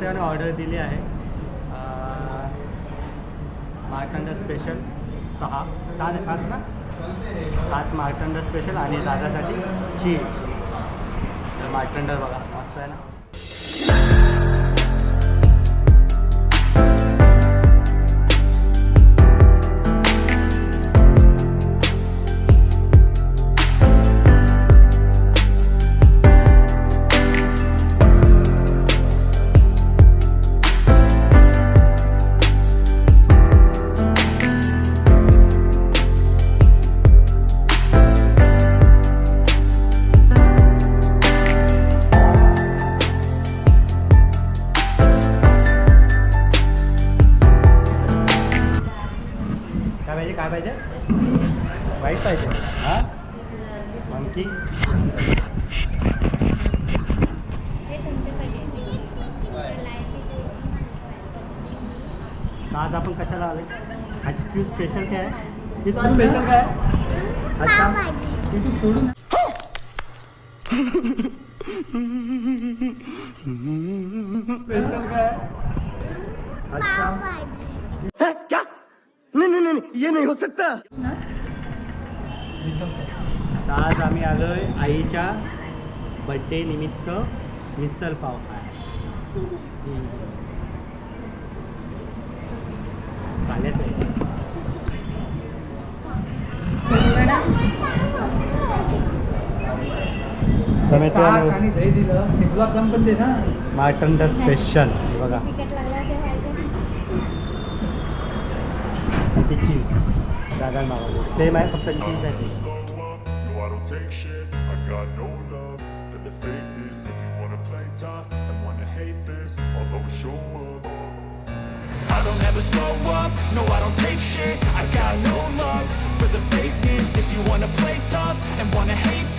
तर ऑर्डर दिली आहे. मार्कंड स्पेशल सहा सहा नाही पाच ना? पाच मार्कंड स्पेशल आणि दादासाठी चीज तर मार्कंड बघा मस्त आहे ना? आज आपण कशाला आले आज तू स्पेशल काय आहे? तुझं स्पेशल काय आहे? अच्छा सोडून? स्पेशल काय अच्छा क्या? नहीं नहीं नहीं ये नहीं हो सकता. तर आज आम्ही आलो आहे आईच्या बड्डे निमित्त मिसल पाव खाय तर मित्रांनो, आणि दही दिलं ते गुलाबजाम पण दे ना मार्टंड स्पेशल बघा तिकीट लागला ते व्हायचं ती चीज दादा मागवली सेम आहे फक्त चीज आहे slow up. No, I don't take shit. I got no love for the fakeness. If you wanna play tough and wanna hate this, I'll always show up. I don't ever slow up. No, I don't take shit. I got no love for the fakeness. If you wanna play tough and wanna hate this, I'll always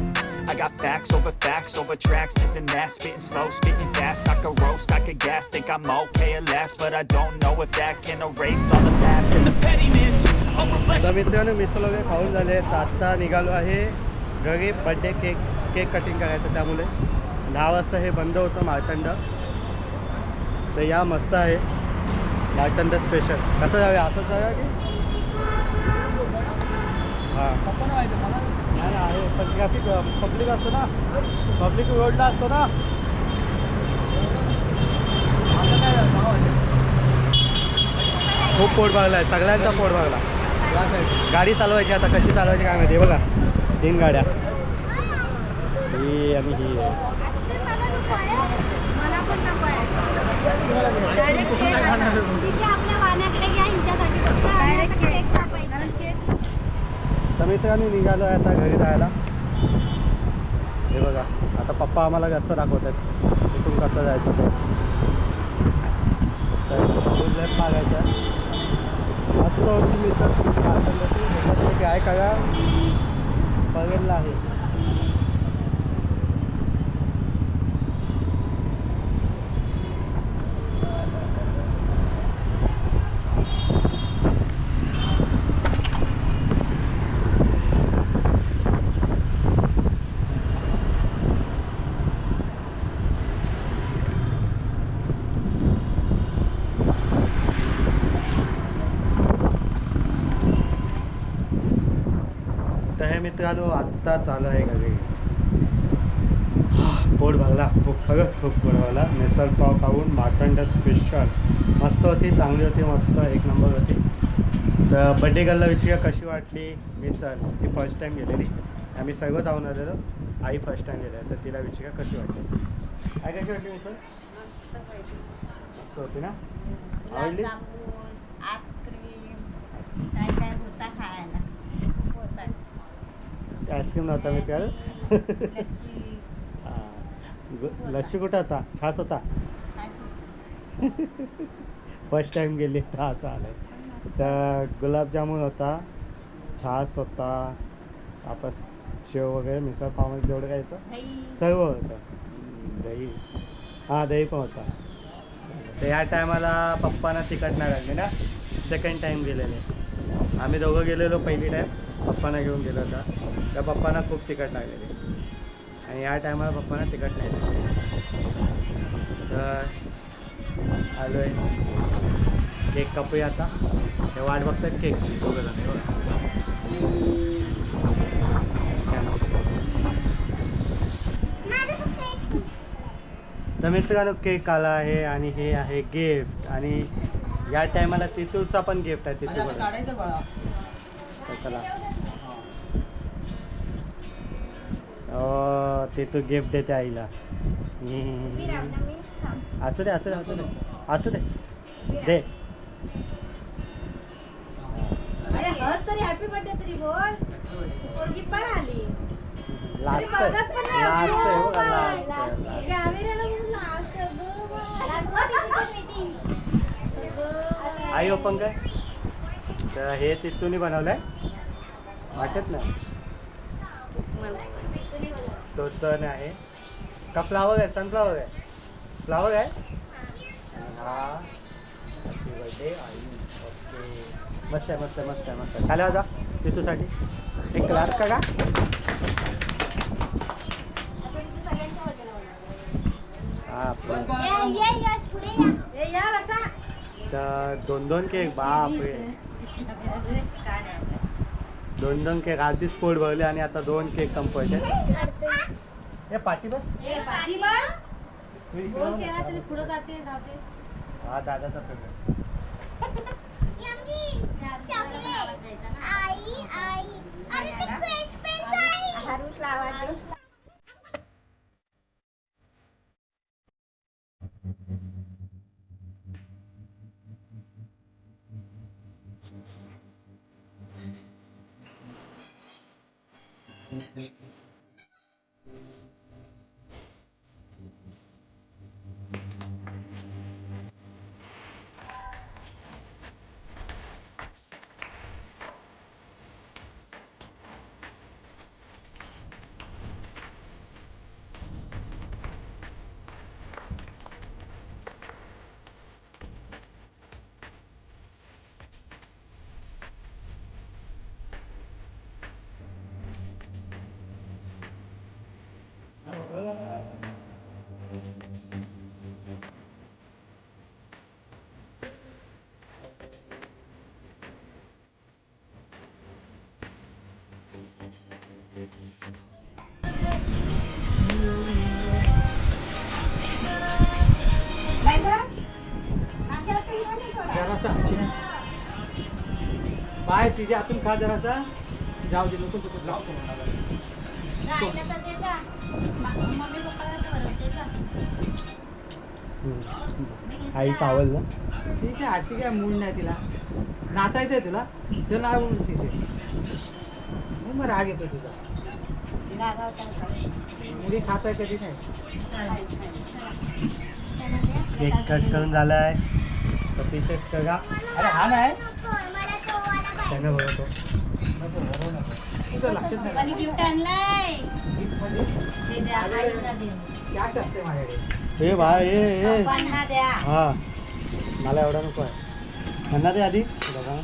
I got facts over facts over tracks This and that, spitting slow, spitting fast I could roast, I could gas, think I'm okay at last But I don't know if that can erase all the past And the pettiness, a reflection तर मित्रांनो मिसल वगैरे खाऊन झाले तर आत्ता निघालो आहे घरी बड्डे केक केक कटिंग करायचं त्यामुळे दहा वाजता हे बंद होतं मार्तंड तर या मस्त आहे मार्तंड स्पेशल कसं जाऊया असंच जाऊया की हां नाही आहे. पण ट्रॅफिक पब्लिक असतो ना पब्लिक रोडला असतो ना. खूप पोट भागला आहे सगळ्यांचा पोट भागला. गाडी चालवायची. आता. कशी चालवायची काय माहिती? बघा. तीन गाड्या. ही आणि ही आहे. तर मित्रांनी निघालो आहे आता घरी जायला हे बघा आता पप्पा आम्हाला जास्त दाखवत आहेत तिथून कसं जायचं ते. तर फुल लेफ्ट मागायचं आहे मस्त होती मिसळ. काय करा बघितलं आहे तर हे मित्रांनो आत्ता चालू आहे घरी. पोट भरला. खूप खरंच खूप पोट भरला. मिसळ पाव खाऊन मातंड स्पेशल मस्त होती चांगली होती मस्त. एक नंबर होती. तर बड्डे गर्लला विचारूया कशी वाटली मिसळ? ती फर्स्ट टाईम गेलेली. आम्ही सर्व जाऊन आलेलो. आई फर्स्ट टाईम गेल्या तर तिला विचारूया कशी वाटली? काय कशी वाटली मिसळ? मस्त होती ना? आवडली? आईस्क्रीम काय काय होता खायला. आईस्क्रीम नव्हता मी त्या लस्सी. हा. लस्सी कुठं होता छास होता फर्स्ट टाइम गेली तर असं आलं तर गुलाबजामुन होता छास होता वापस शेव वगैरे मिसळ पावमध्ये जेवढं काय येतं सर्व होतं. दही. हां दही पण होता. तर या टायमाला पप्पांना तिकट नाही लागली ना? सेकंड टाईम गेलेले. आम्ही दोघं गेलेलो पहिली टाईम पप्पांना घेऊन गेलो होता. त्या पप्पांना खूप तिकट लागलेली. आणि या टायमाला पप्पांना तिकट नाही लागली तर आलो आहे केक कापूया आता. ते वाट बघतात केकची दोघं जण हे बघा. तर मित्रांनो केक आला आहे आणि हे आहे गिफ्ट आणि या टायमाला तितूचा पण गिफ्ट आहे तितू आता काढायचं चला ओ तितू गिफ्ट देते आईला. असू दे असू दे असू दे. असू दे. दे. आई ओपन काय तर हे तितूनी बनवलंय. वाटत नाही. तो सण आहे. का फ्लावर आहे? सनफ्लावर आहे? फ्लावर आहे? हा. हॅपी बर्थडे आई. ओके मस्त आहे मस्त आहे मस्त आहे मस्त आहे. खाली जा तिथूसाठी एक ग्लास का? का हा दोन दोन केक बापरे. दोन दोन केक आधीच पोट भरले आणि आता दोन केक संपवायचे हे पाठी बस बघ. मी इकडे बोल बघ केला तरी जरासा पाय तिच्या हातून खा जरासा जाऊ दे नको तिकडे लावतो मला. राहिलं तर दे जा. मम्मी पप्पाला तर बरं दे जा. आईचं आवडलं ठीक आहे अशी काय मूड नाही तिला. नाचायचं आहे तुला तर नाही बोलू मग राग येतो तुझा. मुली खात आहे कधी नाही? केक कट करून झालाय. तर पीसेस करा. अरे हा नाही. त्यानं हे हा मला एवढा नको आहे. म्हणणार ते आधी. बघा.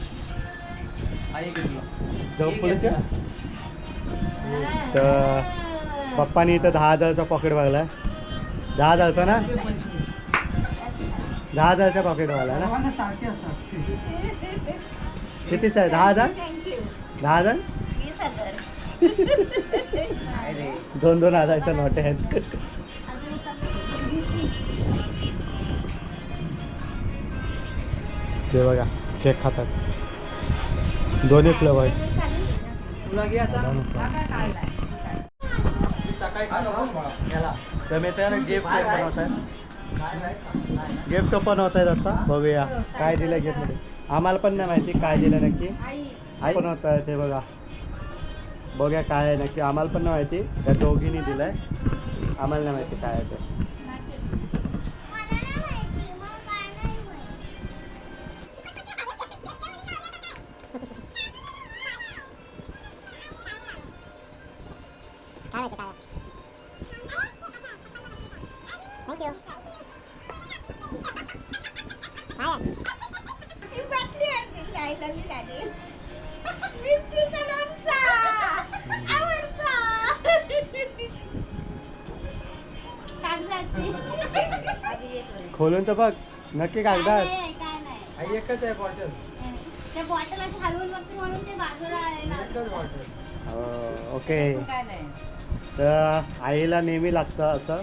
जाऊ पुढच्या. तर पप्पानी इथं दहा हजारचा पॉकेट बघलाय. दहा हजारचा ना? ते दहा हजारचा पॉकेट बघला ना? सर्वांना सारखे असतात. कितीचा आहे? दहा हजार दहा हजार वीस दोन दोन हजारच्या नोट आहेत. ते बघा केक खातात. दोन्ही फ्लेवर तुला घे आता. नको मी तर मित्रांनो गिफ्ट बनवत आहे गिफ्ट ओपन होत आहेत आता. बघूया. काय दिलं गिफ्टमध्ये? आम्हाला पण नाही माहिती काय दिलं नक्की. आई बनवत आहे ते बघा. बघूया काय आहे नक्की. आम्हाला पण नाही माहिती. त्या दोघींनी दिलंय. आम्हाला नाही माहिती काय आहे ते. खोलून तर बघ नक्की कागदात. काय नाही. आई एकच आहे बॉटल. त्या बॉटल अशी हलवून बघते म्हणून ते बाजूला आलेलं एकच बॉटल. हो, ओके. काय नाही. तर आईला नेहमी लागतं असं.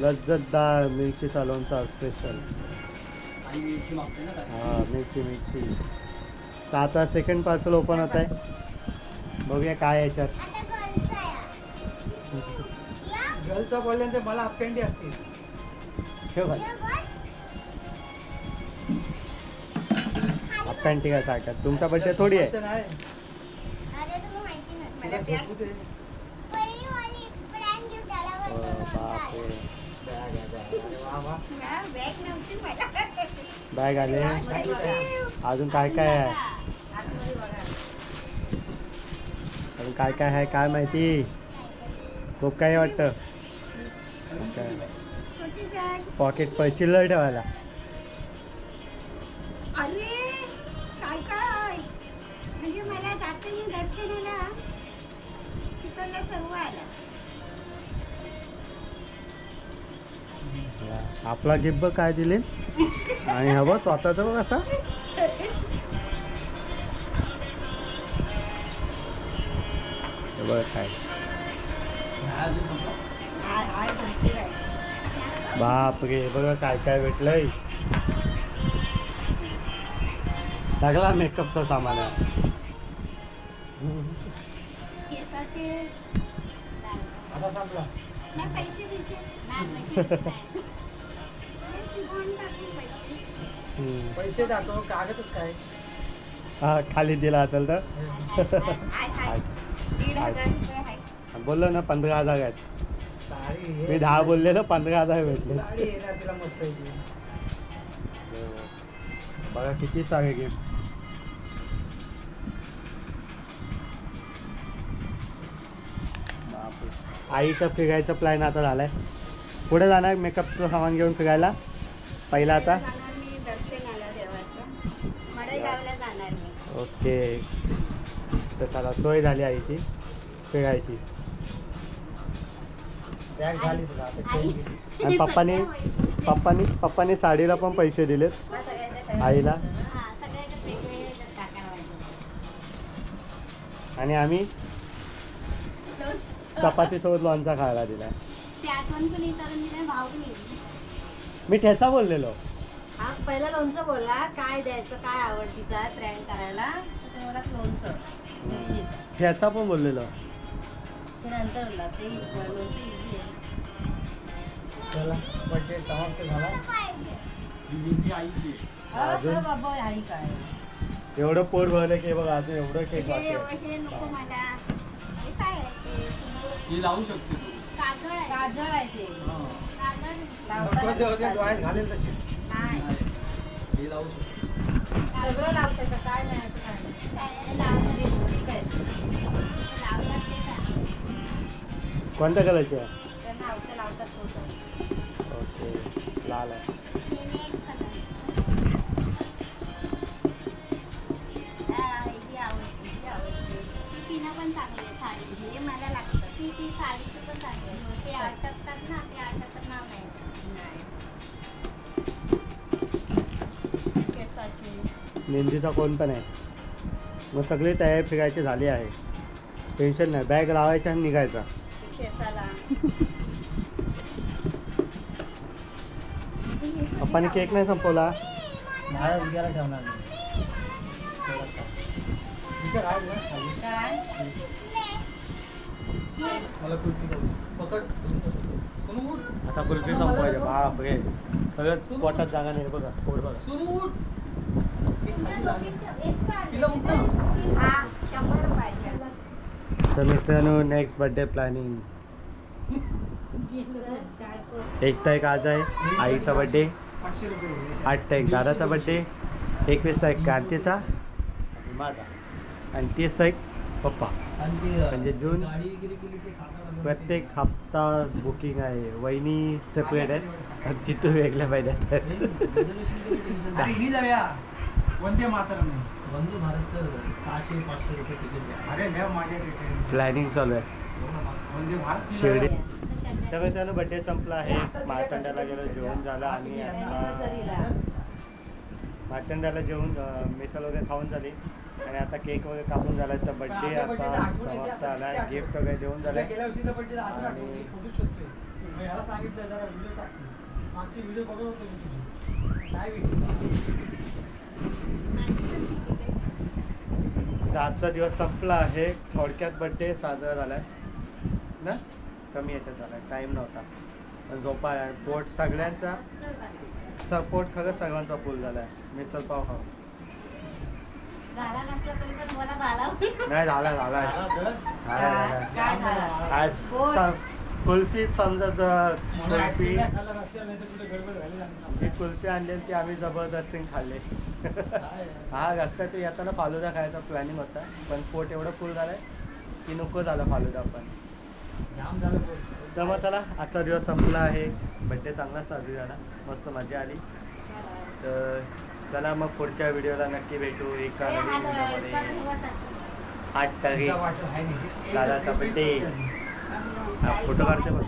लज्जतदार मिरची सलोनचा स्पेशल हा मिरची मिरची. तर आता सेकंड पार्सल ओपन होत आहे बघूया काय आहे याच्यात. गर्लचं बोलल्यानंतर मला अपकँडी असतील. ठेव पॅन्ट काय सारखं? तुमचा बड्डे थोडी आहे. तो बॅग आले. अजून काय काय आहे? अजून काय काय आहे काय माहिती? खूप काही वाटतं. काय पॉकेट पर चिल्लर ठेवायला. अरे काय काय? म्हणजे मला जाते मी दर्शनाला. तिकडला सर्व आला. आपला बघ काय दिले. आणि हा बघ स्वतःच बघ असा. बघ काय. हाय हाय भरती आहे बाप रे बघ काय काय भेटलंय. सगळा मेकअपचा सामान आहे. पैसे दाखव कागदच काय? हा खाली दिला असेल तर. बोललो ना पंधरा हजार आहेत. साडी हे- मी दहा बोललेलो पंधरा हजार भेटले. साडी येणार तिला मस्त आहे ती. बघा किती सारे गिफ्ट आईचा फिरायचा प्लॅन आता झालाय. पुढे जाणार मेकअपचं सामान घेऊन फिरायला? पहिला आता? जाणार मी दर्शनाला देवाचं. मडई गावला जाणार मी. ओके. तर चला सोय झाली आईची फिरायची. बॅग झाली तुला आता चेंज केली. आणि पप्पानी पप्पानी पप्पानी साडीला पण पैसे दिलेत. आईला. हा वेगवेगळे. आणि आम्ही चपातीसोबत लोणचा खायला दिलाय. ती आठवण पण येत कारण मी नाही भाव पण येईल मी ठेचा बोललेलो. हा पहिला लोणचं बोला काय द्यायचं काय आवडतीचं आहे प्रँक करायला. तर ते मला लोणचं मिरचीचं. ठेचा पण बोललेलो. ते लोणचं इझी आहे. चला बर्थडे समाप्त झाला. बाबा आई काय? एवढं पोट भरलं की बघ अजून एवढं केक बाकी हे. हे हे ही लावू शकते तू. काजळ आहे. ते. काजळ डोळ्यात घालेल तशीच. नाही. ही लावू शकते. सगळं लावू शकतं काय नाही काय नाही. आहे. ते कोणत्या कलरची आहे? त्यांना आवडतं लावतात लोकं. ओके लाल आहे. रेड कलर आवडते आवडते ती पिनं पण चांगली आहे साडी. मला लागतं. ती ती साडीची पण चांगली आहे. ते अटकतात ना ते अटकतात नाव नाही केसाची. मेहंदीचा कोण पण आहे. मग सगळी तयारी फिरायची झाली आहे. टेन्शन नाही. बॅग लावायचा आणि निघायचा. केसाला पप्पाने केक नाही संपवला. माझ्या उद्याला ठेवणार मी. थोडासा. तिथं राहील ना खाली. काय? मला कुल्फी खाऊ सोनू उठ. आता कुल्फी संपवायचे. बाप रे. खरंच पोटात जागा नाही बघा. पोट बघा. सोनू उठ. तुझ्या दोघींचं extra आणलं तिला उठ ना. ना. हा शंभर रुपयाच्या तर मित्रांनो नेक्स्ट बर्थडे प्लॅनिंग? एक तारीख आज आहे. आईचा होईल. आठ तारीख दादाचा बर्थडे एकवीस तारीख क्रांतीचा. आणि माझा आणि तीस तारीख पप्पा. म्हणजे जून प्रत्येक हप्ता बुकिंग आहे. वहिनी सेपरेट आहेत. आणि तिथून वेगळ्या पाहिजेत tension अरे नाही. वंदे मातरम वंदे भारतचं सहाशे पाचशे रुपये तिकीट अरे लय माझ्या रिटर्न प्लॅनिंग चालू आहे. हो. वंदे भारत शिर्डी. त्यामुळे त्यानं बड्डे संपला आहे. मारतंड्याला गेलं जेवण झालं आणि. मारतंड्याला जेवण मिसळ वगैरे खाऊन झाली. आणि आता केक वगैरे कापून झाला तर बड्डे आता समाप्त आला आहे गिफ्ट वगैरे जेवण झालं आणि- तर आजचा दिवस संपला आहे. थोडक्यात बड्डे साजरा झाला आहे ना? कमी याच्यात झाला आहे टाईम नव्हता. पण झोपा आहे पोट सगळ्यांचा सपोर्ट खरंच सर्वांचा फुल झाला आहे मिसळ पाव खाऊ. झाला नसला तरी पण मला झाला. नाही झाला झाला. आज कुल्फी समजा ज- कुल्फी. जी कुल्फी आणली ती आम्ही जबरदस्ती खाल्ले. हा रस्त्यात येताना फालुदा खायचा प्लॅनिंग होता. पण पोट एवढं फुल झालंय की नको झालं फालुदा पण. जाम झालं पोट. तर मग चला आजचा दिवस संपला आहे. बड्डे चांगला साजरी झाला. मस्त मजा आली. तर चला मग पुढच्या व्हिडिओला नक्की भेटू. एका नवीन व्हिडिओमध्ये आठ तारीख. दादाचा बड्डे फोटो काढते बघ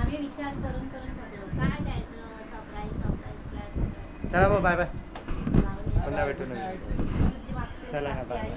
आम्ही विचार करून करून ठरलो काय द्यायचं? सरप्राईज सरप्राईज प्लॅन चला बाय बाय. पुन्हा भेटू नवीन. तुझी मागची चला, बाय.